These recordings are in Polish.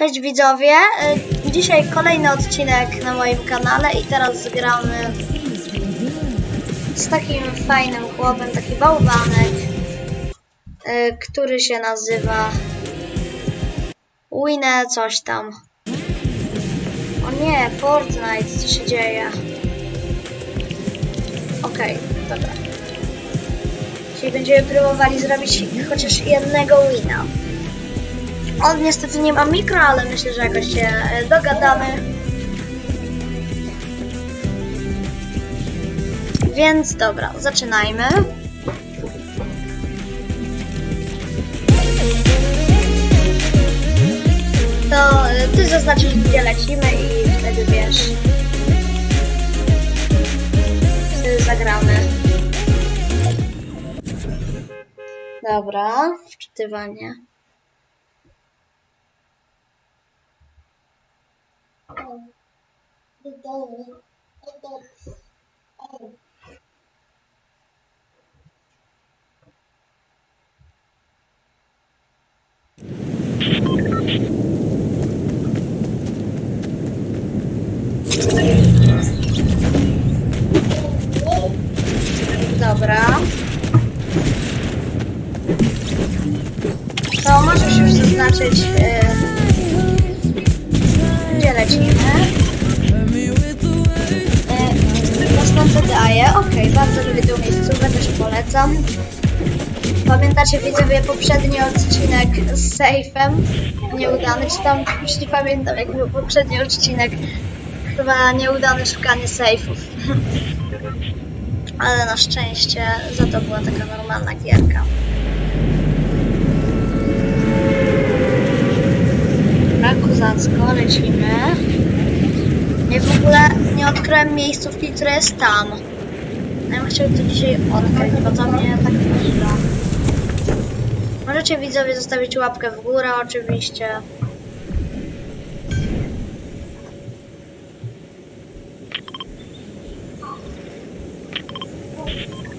Cześć widzowie, Y, dzisiaj kolejny odcinek na moim kanale i teraz zgramy z takim fajnym chłopem, taki bałwanek, y, który się nazywa Winne coś tam. O nie, Fortnite, co się dzieje? Okej, dobra. Dzisiaj będziemy próbowali zrobić chociaż jednego wina. On niestety nie ma mikro, ale myślę, że jakoś się e, dogadamy. Więc dobra, zaczynajmy. To e, ty zaznaczysz, gdzie lecimy i wtedy wiesz. Wtedy zagramy. Dobra, wczytywanie. Dobra. To możesz już zaznaczyć, yy, gdzie lecimy. Polecam. Pamiętacie widzowie poprzedni odcinek z sejfem? Nieudany, czy tam już nie pamiętam jak był poprzedni odcinek. Chyba nieudane szukanie sejfów. Ale na szczęście za to była taka normalna gierka. Dobra, kozacko, lecimy. Ja w ogóle nie odkryłem miejscówki, która jest tam. Ja bym chciał to dzisiaj odkryć, bo to mnie tak wkurza. Możecie widzowie zostawić łapkę w górę oczywiście.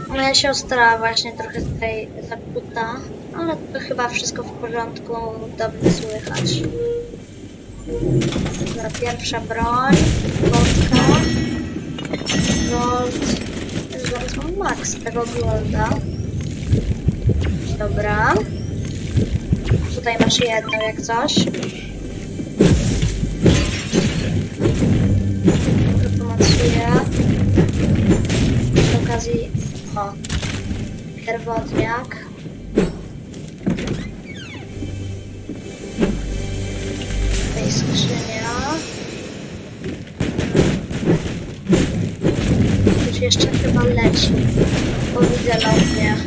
Moja siostra właśnie trochę tutaj zakuta, ale to chyba wszystko w porządku, dobrze słychać. Dobra, pierwsza broń, wodka, gold, zaraz mam max tego golda. Dobra. Tutaj masz jedno jak coś. Informacje. Przy okazji, o, pierwotniak. Jeszcze chyba leci. Bo widzę lotnie.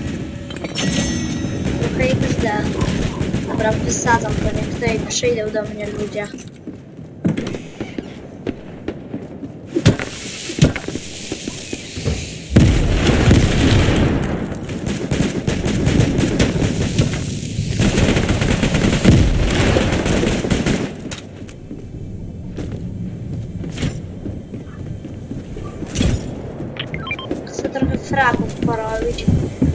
Trochę XD. Dobra, wysadzam to, niech tutaj przyjdą do mnie ludzie. Chcę trochę fragów porobić.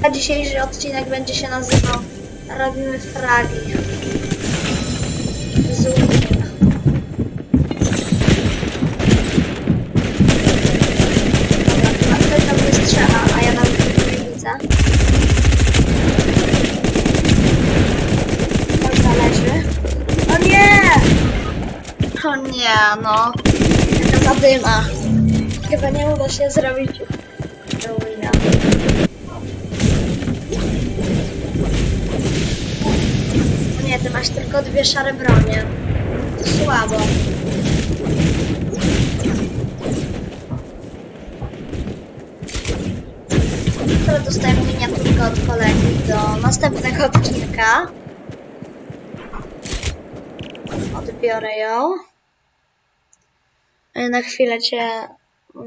A dzisiejszy odcinek będzie się nazywał Robimy fragi. Z Winem. Dobra, ktoś tam mnie a ja nawet tego nie widzę. Dobra, leży. O nie! O nie, no. Jaka zadyma. Chyba nie uda się zrobić Ty masz tylko dwie szare bronie. Słabo. Teraz dostałem miniaturkę od kolegi do następnego odcinka. Odbiorę ją. E, Na chwilę cię,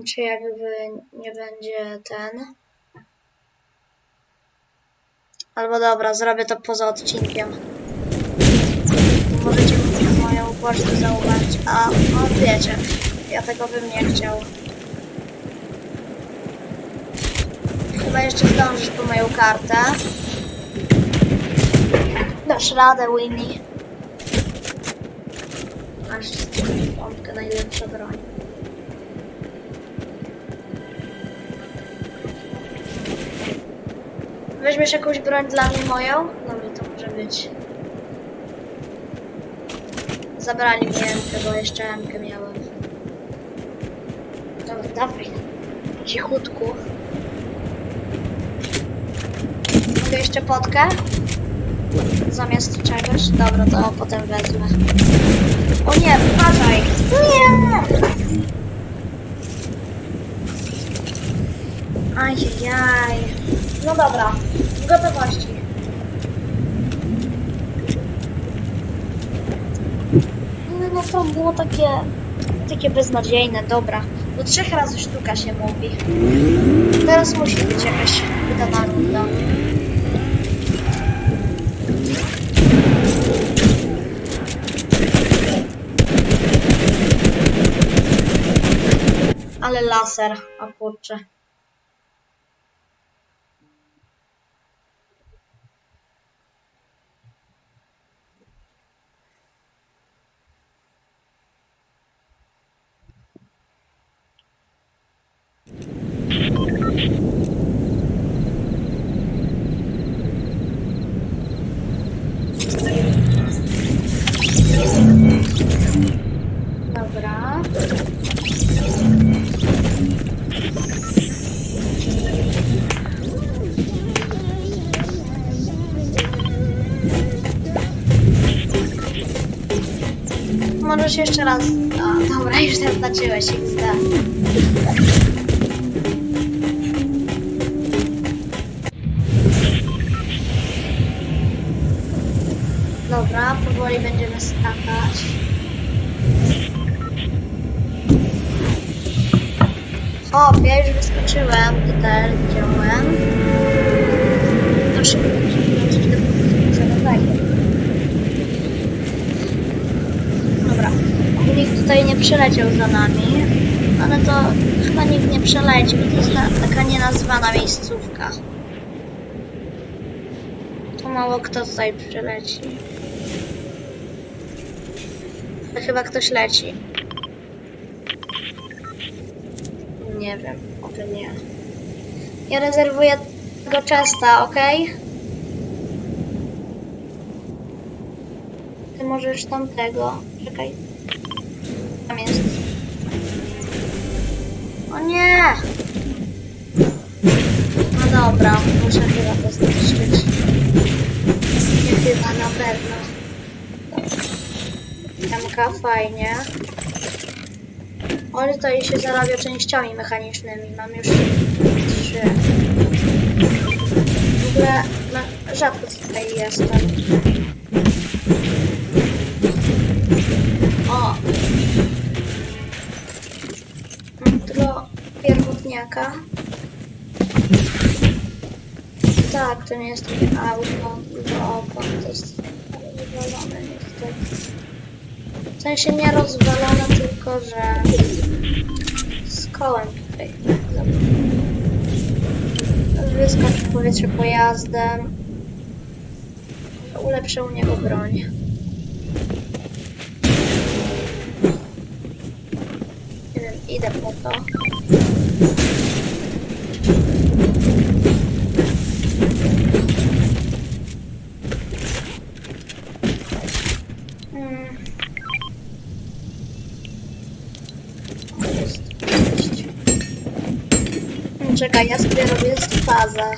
czy jakby nie będzie ten. Albo dobra, zrobię to poza odcinkiem. Pocztę zauważyć. A, no wiecie, ja tego bym nie chciał. Chyba jeszcze zdążysz po moją kartę. Dasz radę, Winnie. masz pompkę najlepsza broń. Weźmiesz jakąś broń dla mnie moją? Dobra, to może być. Zabrali mi Emkę, bo jeszcze Emkę miałem. Dobra, dawaj. Cichutku. Mogę jeszcze potkę? Zamiast czegoś? Dobra, to potem wezmę. O nie, uważaj! Nie! Ajajaj. No dobra, gotowości. No, no to było takie, takie beznadziejne, dobra. Do trzech razy sztuka się mówi. Teraz musi być jakaś wydana runda. Ale laser, o kurczę. Możesz jeszcze raz. O, dobra, już zaznaczyłeś XD. Dobra, powoli będziemy skakać. O, ja już wyskoczyłem, to też widziałem. To szybko, Dobra, nikt tutaj nie przeleciał za nami, ale to chyba nikt nie przeleci, bo to jest ta, taka nienazwana miejscówka. To mało kto tutaj przyleci. To chyba ktoś leci. Nie wiem, może nie. Ja rezerwuję tego czesta, ok? Ty możesz tamtego. Czekaj. Tam jest. O nie! No dobra, muszę chyba to zniszczyć. Nie chyba, na pewno. Jamka, fajnie. O, tutaj się zarabia częściami mechanicznymi. Mam już trzy. W ogóle no, rzadko tutaj jestem. Pierwotniaka. Tak, to nie jest takie auto, opon, to jest rozwalone niestety. W sensie nie rozwalone, tylko że z kołem tutaj. Wyskocz w powietrze pojazdem. Ulepszę u niego broń. Idę po to. Mm. Jest, jest. Mm, Czekaj, ja sobie fazę.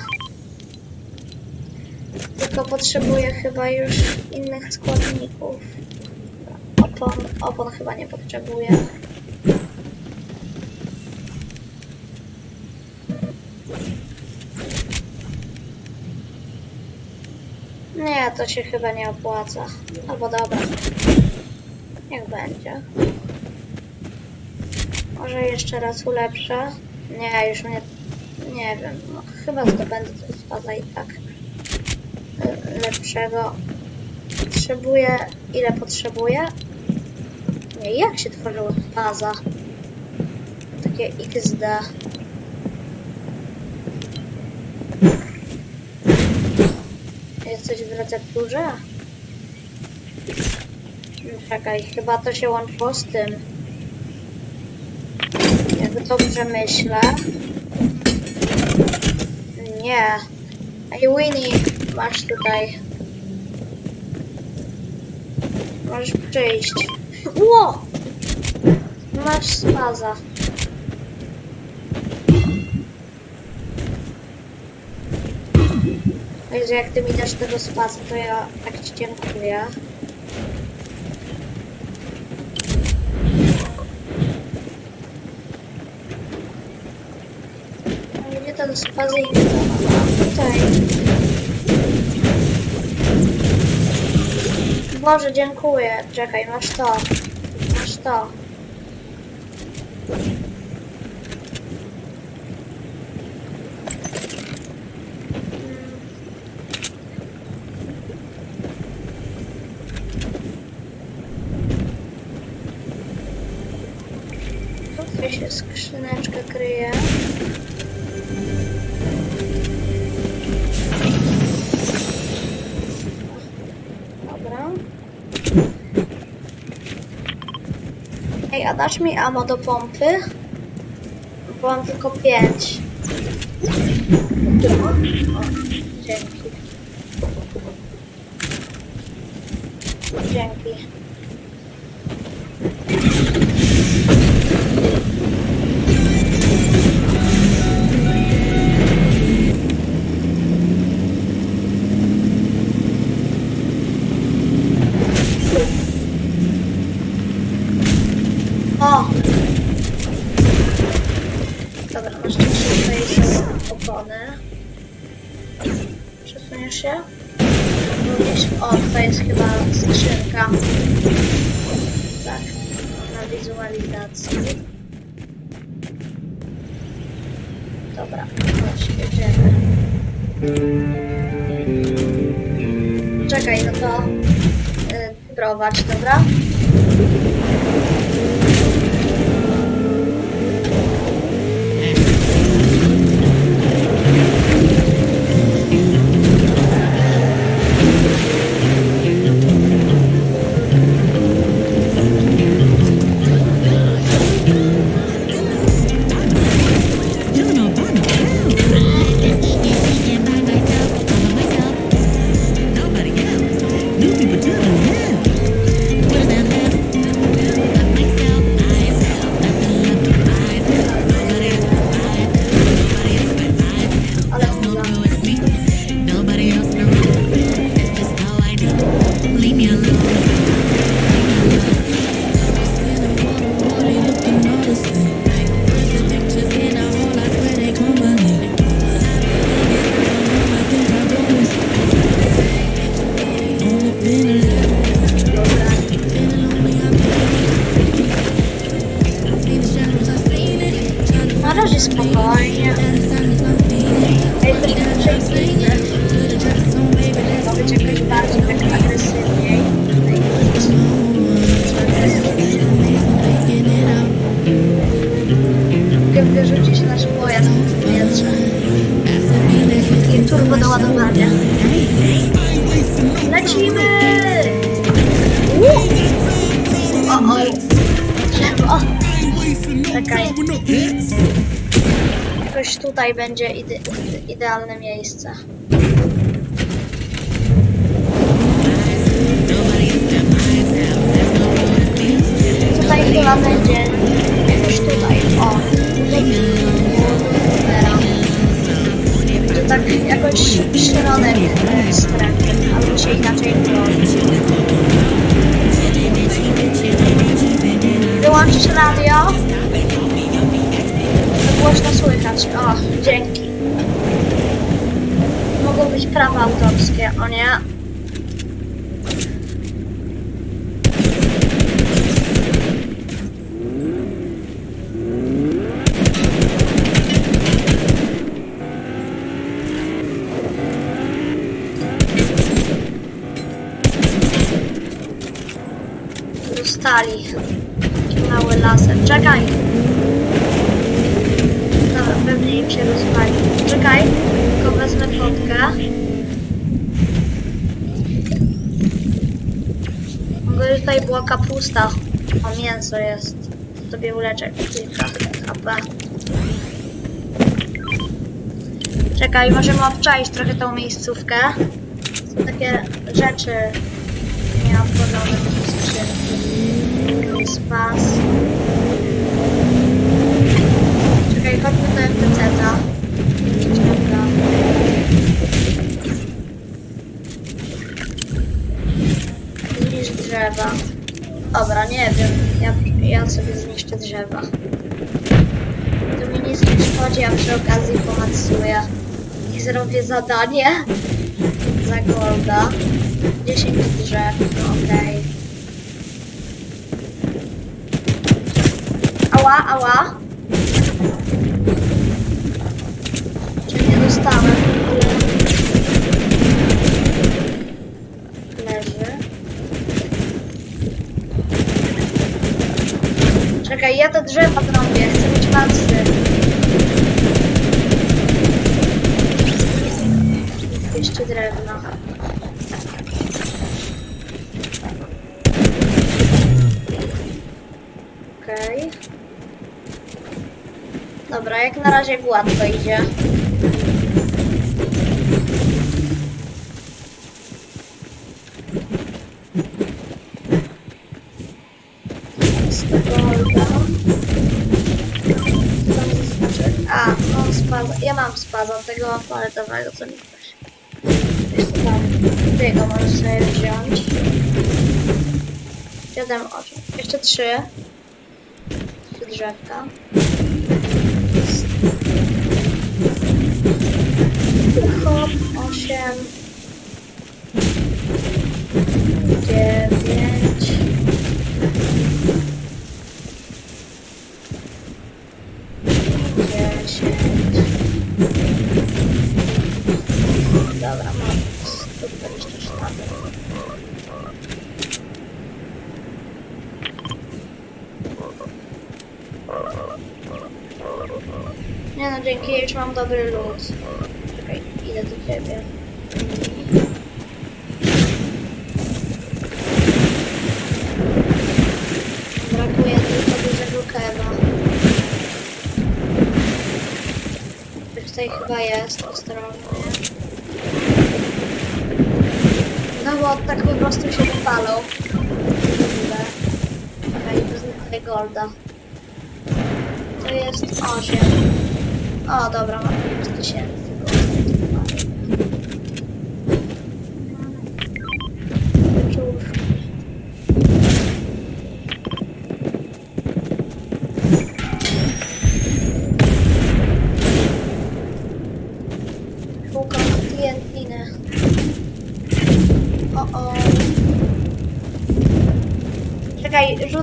Tylko potrzebuję chyba już innych składników. Opon, opon chyba nie potrzebuję. Nie, to się chyba nie opłaca. Albo dobra. Niech będzie. Może jeszcze raz ulepszę? Nie, już mnie... Nie wiem. No, chyba zdobędę coś faza i tak. y, Lepszego. Potrzebuję... Ile potrzebuję? Nie, jak się tworzyła faza? Takie XD. Jest coś w recepturze? Czekaj, chyba to się łączyło z tym. Jak dobrze myślę. Nie. Ej, Winnie, masz tutaj. Możesz przyjść. Ło! Masz spaza. Także jak ty mi dasz tego spaza, to ja tak ci dziękuję. Gdzie ten spazyjny? Tutaj. Boże, dziękuję. Czekaj, masz to. Masz to. Dasz mi ammo do pompy? Bo mam tylko pięć. Dzięki. Dzięki. Wizualizacji. Dobra, chodź. Czekaj, no to y, prowadź, dobra? Na razie Jakoś tutaj będzie ide idealne miejsce. Tutaj chyba będzie jakoś tutaj. O. To tak jakoś środek strefy, albo się inaczej. Wyłączyć radio. Głośno słychać. O, dzięki. Mogą być prawa autorskie, o nie? Dostali. Mały laser. Czekaj! Się rozwali. Czekaj, tylko wezmę fotkę. Mogę tutaj była kapusta. O, mięso jest. Sobie uleczę kilka. Czekaj, możemy obczaić trochę tą miejscówkę. Są takie rzeczy nieobchodzone w skrzynki. Spas. Czekaj, chodźmy MPC-ta. Dobra. Zniszcz drzewa. Dobra, nie wiem. Ja, ja sobie zniszczę drzewa. To mi nic nie szkodzi, a przy okazji pomatsuję. I zrobię zadanie za golda. 10 drzew, okej. Ała, ała. Dostanę? Leży. Czekaj, ja te drzewa trąbię, chcę mieć maksy. Jeszcze drewno. Okej. Dobra, jak na razie gładko idzie. Mam tego paletowego, co mi tam. Tego możesz sobie wziąć. 7, 8. Jeszcze 3. 3 drzewka. Hop, 8. 9. 124. Nie no, dzięki, już mam dobry lód. Czekaj, idę do ciebie. Brakuje tylko dużego keba. Coś tutaj chyba jest, ostrożnie. No bo tak po prostu się. Kurde. Czekaj, wezmę tutaj golda. To jest 8. O, dobra, mam 5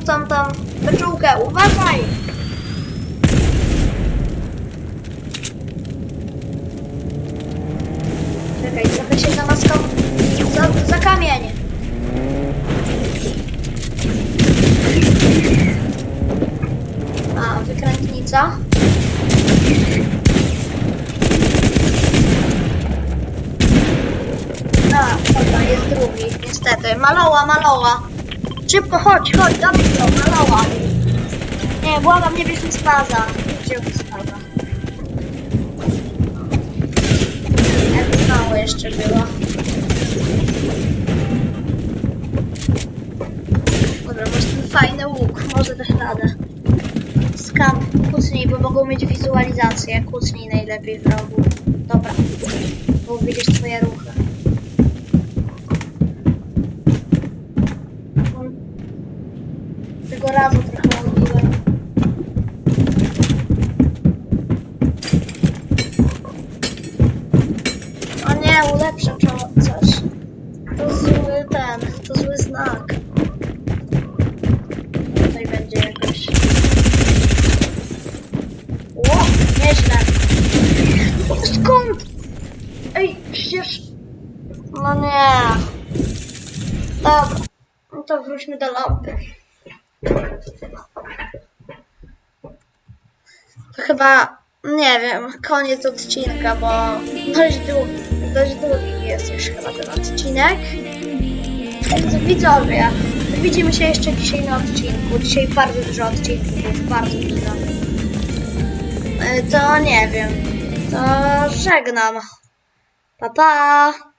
rzucam tam beczułkę, uważaj! Czekaj, trochę się zamaskał. Za, za kamień. A, wykrętnica. A, dobra, jest drugi, niestety. Maloła, maloła. Szybko, chodź, chodź, zabij go, maloła. Nie, błagam, nie bierz mi spaza. Wziął mi spaza. Jak mało jeszcze było. Dobra, masz ten fajny łuk, może też radę. Skamp, kucnij, bo mogą mieć wizualizację. Kucnij najlepiej w rogu. Dobra, bo widzieć twoje ruchy. Razu trochę odbiłem. O nie, ulepszę coś. To zły ten, to zły znak. Tutaj będzie jakoś. Ło, nieźle. Skąd? Ej, przecież... No nie. Dobra, no to wróćmy do lampy. To chyba, nie wiem, koniec odcinka, bo dość długi, dość długi jest już chyba ten odcinek. Więc widzowie, Widzimy się jeszcze dzisiaj na odcinku. Dzisiaj bardzo dużo odcinków jest, bardzo dużo. E, To nie wiem. To żegnam. Pa pa!